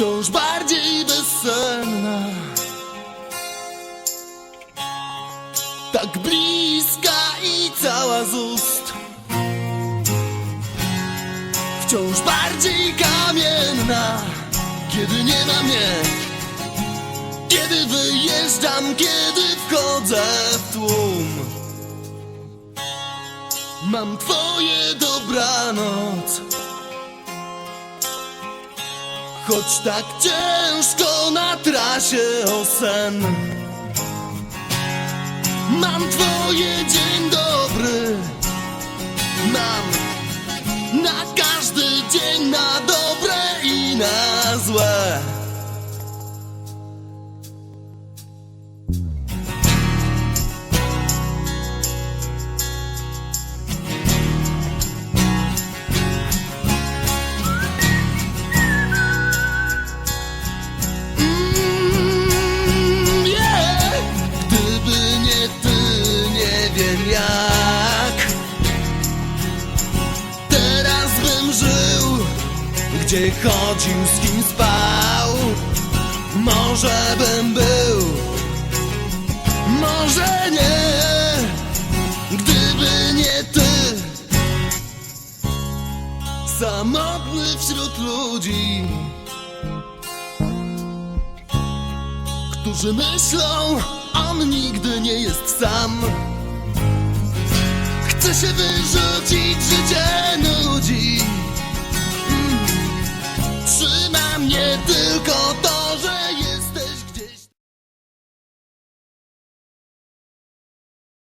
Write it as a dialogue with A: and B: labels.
A: wciąż bardziej bezsenna. Tak bliska i cała z ust. Wciąż bardziej kamienna, kiedy nie ma mnie. Kiedy wyjeżdżam, kiedy wchodzę w tłum. Mam twoje dobranoc. Choć tak ciężko na trasie o sen. Mam twoje dzień Gdzie chodził, z kim spał. Może bym był Może nie. Gdyby nie ty. Samotny wśród ludzi Którzy myślą, on nigdy nie jest sam. Chce się wyrzucić życie